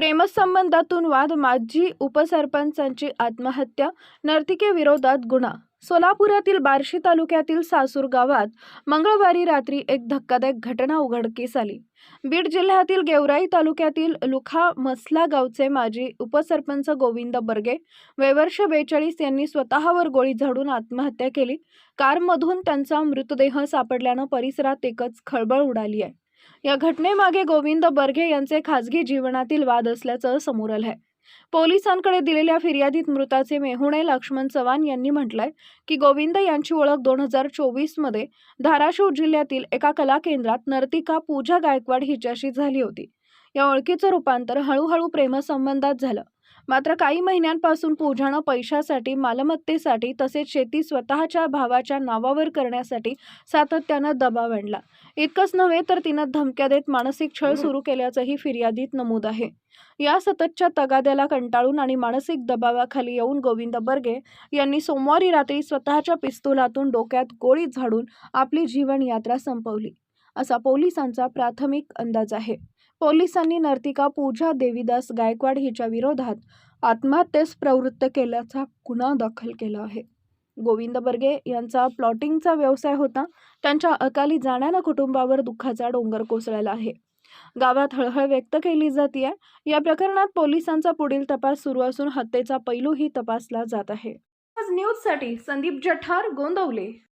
प्रेमसंबंधातून वाद माजी उपसरपंचांची आत्महत्या नर्तिकेविरोधात गुन्हा. सोलापुरातील बार्शी तालुक्यातील सासूर गावात मंगळवारी रात्री एक धक्कादायक घटना उघडकीस आली. बीड जिल्ह्यातील गेवराई तालुक्यातील लुखा मसला गावचे माजी उपसरपंच गोविंद बर्गे वैवर्ष बेचाळीस यांनी स्वतःवर गोळी झाडून आत्महत्या केली. कारमधून त्यांचा मृतदेह सापडल्यानं परिसरात एकच खळबळ उडाली आहे. या घटनेमागे गोविंद बर्घे यांचे खासगी जीवनातील वाद असल्याचं समोर आलंय. पोलिसांकडे दिलेल्या फिर्यादीत मृताचे मेहुणे लक्ष्मण चव्हाण यांनी म्हटलंय की गोविंद यांची ओळख दोन हजार चोवीसमध्ये धाराशिव जिल्ह्यातील एका कला केंद्रात नर्तिका पूजा गायकवाड हिच्याशी झाली होती. या ओळखीचं रूपांतर हळूहळू प्रेमसंबंधात झालं. मात्र काही महिन्यांपासून पूजानं पैशासाठी मालमत्तेसाठी तसेच शेती स्वतःच्या भावाच्या नावावर करण्यासाठी सातत्यानं दबाव आणला. इतकंच नव्हे तर तिनं धमक्या देत मानसिक छळ सुरू केल्याचंही फिर्यादीत नमूद आहे. या सततच्या तगाद्याला कंटाळून आणि मानसिक दबावाखाली येऊन गोविंद बर्गे यांनी सोमवारी रात्री स्वतःच्या पिस्तुलातून डोक्यात गोळी झाडून आपली जीवनयात्रा संपवली. असा पोलिसांचा प्राथमिक अंदाज आहे. पोलिसांनी नर्तिका पूजा देवीदास गायकवाड हिच्या विरोधात आत्महत्येस प्रवृत्त केल्याचा गुन्हा दाखल केला आहे. गोविंद बर्गे यांचा प्लॉटिंगचा व्यवसाय होता. त्यांच्या अकाली जाण्यानं कुटुंबावर दुःखाचा डोंगर कोसळला आहे. गावात हळहळ व्यक्त केली जाते या प्रकरणात पोलिसांचा पुढील तपास सुरू असून हत्येचा पैलूही तपासला जात आहे. आज न्यूजसाठी संदीप जठार गोंदवले.